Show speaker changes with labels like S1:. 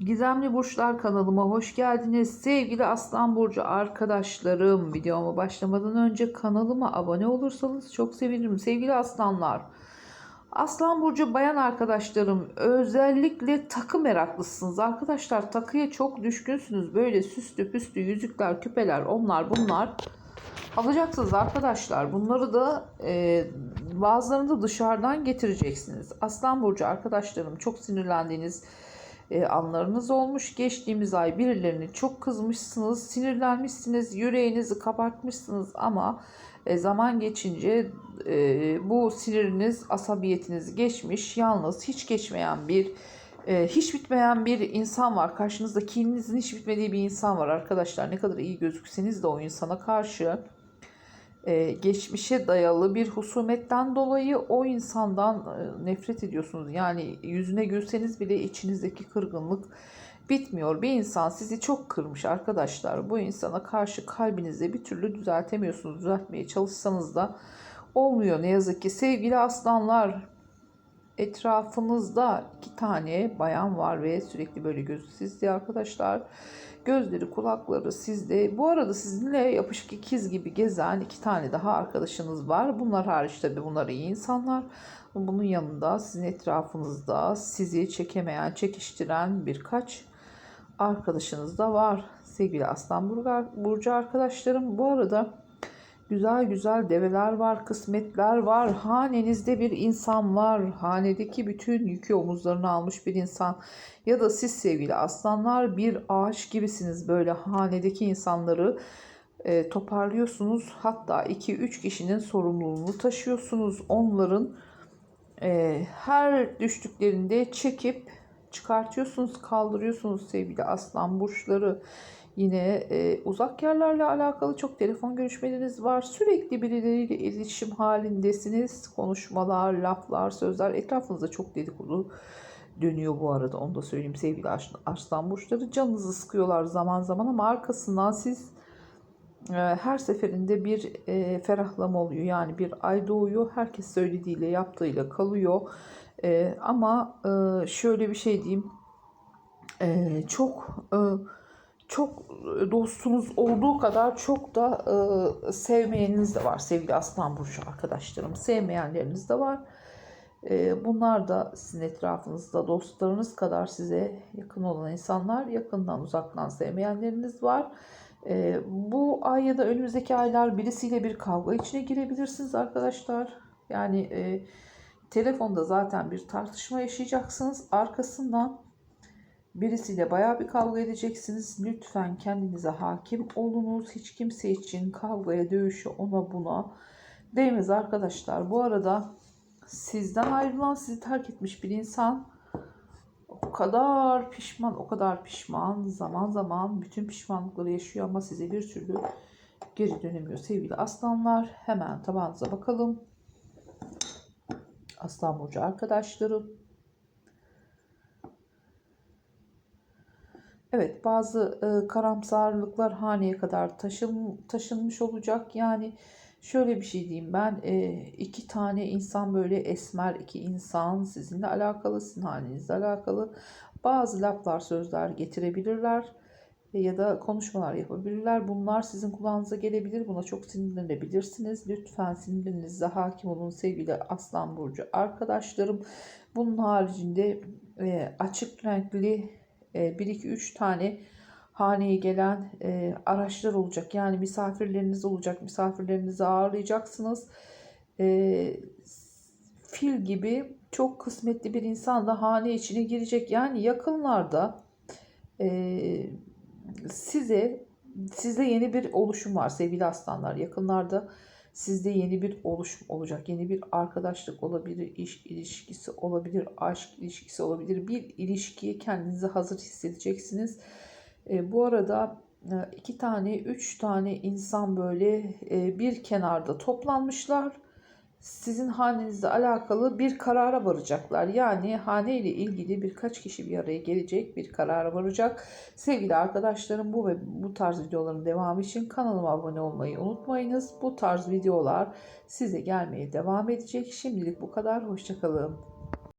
S1: Gizemli Burçlar kanalıma hoş geldiniz. Sevgili Aslan Burcu arkadaşlarım, videoma başlamadan önce kanalıma abone olursanız çok sevinirim. Sevgili Aslanlar, Aslan Burcu bayan arkadaşlarım özellikle takı meraklısınız. Arkadaşlar takıya çok düşkünsünüz. Böyle süslü püslü yüzükler, küpeler, onlar bunlar alacaksınız arkadaşlar. Bunları da e, bazılarını da dışarıdan getireceksiniz. Aslan Burcu arkadaşlarım çok sinirlendiğiniz e, anlarınız olmuş. Geçtiğimiz ay birilerini çok kızmışsınız, sinirlenmişsiniz, yüreğinizi kabartmışsınız ama e, zaman geçince e, bu siniriniz, asabiyetiniz geçmiş. Yalnız hiç geçmeyen bir hiç bitmeyen bir insan var. Karşınızda kininizin hiç bitmediği bir insan var arkadaşlar. Ne kadar iyi gözükseniz de o insana karşı e, geçmişe dayalı bir husumetten dolayı o insandan e, nefret ediyorsunuz. Yani yüzüne gülseniz bile içinizdeki kırgınlık bitmiyor. Bir insan sizi çok kırmış arkadaşlar. Bu insana karşı kalbinizde bir türlü düzeltemiyorsunuz. Düzeltmeye çalışsanız da olmuyor ne yazık ki. Sevgili aslanlar etrafınızda iki tane bayan var ve sürekli böyle gözü sizde arkadaşlar. Gözleri kulakları sizde. Bu arada sizinle yapışık ikiz gibi gezen iki tane daha arkadaşınız var. Bunlar hariç tabi bunlar iyi insanlar. Bunun yanında sizin etrafınızda sizi çekemeyen, çekiştiren birkaç arkadaşınız da var. Sevgili Aslan Burcu arkadaşlarım. Bu arada Güzel güzel develer var, kısmetler var. Hanenizde bir insan var. Hanedeki bütün yükü omuzlarına almış bir insan. Ya da siz sevgili aslanlar bir ağaç gibisiniz. Böyle hanedeki insanları e, toparlıyorsunuz. Hatta 2-3 kişinin sorumluluğunu taşıyorsunuz. Onların e, her düştüklerinde çekip çıkartıyorsunuz, kaldırıyorsunuz sevgili aslan burçları. Yine e, uzak yerlerle alakalı çok telefon görüşmeleriniz var. Sürekli birileriyle iletişim halindesiniz. Konuşmalar, laflar, sözler. Etrafınızda çok dedikodu dönüyor bu arada. Onu da söyleyeyim sevgili Arslan Burçları. Canınızı sıkıyorlar zaman zaman ama arkasından siz e, her seferinde bir e, ferahlama oluyor. Yani bir ay doğuyor. Herkes söylediğiyle yaptığıyla kalıyor. E, ama e, şöyle bir şey diyeyim. E, çok... E, çok dostunuz olduğu kadar çok da e, sevmeyeniniz de var sevgili Aslan Burcu arkadaşlarım. Sevmeyenleriniz de var. E, bunlar da sizin etrafınızda dostlarınız kadar size yakın olan insanlar. Yakından uzaktan sevmeyenleriniz var. E, bu ay ya da önümüzdeki aylar birisiyle bir kavga içine girebilirsiniz arkadaşlar. Yani e, telefonda zaten bir tartışma yaşayacaksınız. Arkasından Birisiyle baya bir kavga edeceksiniz. Lütfen kendinize hakim olunuz. Hiç kimse için kavgaya, dövüşe, ona buna değmez arkadaşlar. Bu arada sizden ayrılan, sizi terk etmiş bir insan o kadar pişman, o kadar pişman. Zaman zaman bütün pişmanlıkları yaşıyor ama size bir türlü geri dönemiyor. Sevgili aslanlar hemen tabağınıza bakalım. Aslan Burcu arkadaşlarım. Evet bazı e, karamsarlıklar haneye kadar taşın, taşınmış olacak. Yani şöyle bir şey diyeyim ben e, iki tane insan böyle esmer iki insan sizinle alakalı sizin halinizle alakalı bazı laflar sözler getirebilirler ya da konuşmalar yapabilirler. Bunlar sizin kulağınıza gelebilir. Buna çok sinirlenebilirsiniz. Lütfen sinirlerinize hakim olun sevgili Aslan Burcu arkadaşlarım. Bunun haricinde e, açık renkli 1-2-3 e, tane haneye gelen e, araçlar olacak. Yani misafirleriniz olacak. Misafirlerinizi ağırlayacaksınız. E, fil gibi çok kısmetli bir insan da hane içine girecek. Yani yakınlarda size sizde yeni bir oluşum var sevgili aslanlar. Yakınlarda Sizde yeni bir oluşum olacak. Yeni bir arkadaşlık olabilir, iş ilişkisi olabilir, aşk ilişkisi olabilir. Bir ilişkiye kendinizi hazır hissedeceksiniz. E, bu arada e, iki tane, üç tane insan böyle e, bir kenarda toplanmışlar sizin hanenizle alakalı bir karara varacaklar. Yani hane ile ilgili birkaç kişi bir araya gelecek, bir karara varacak. Sevgili arkadaşlarım bu ve bu tarz videoların devamı için kanalıma abone olmayı unutmayınız. Bu tarz videolar size gelmeye devam edecek. Şimdilik bu kadar. Hoşçakalın.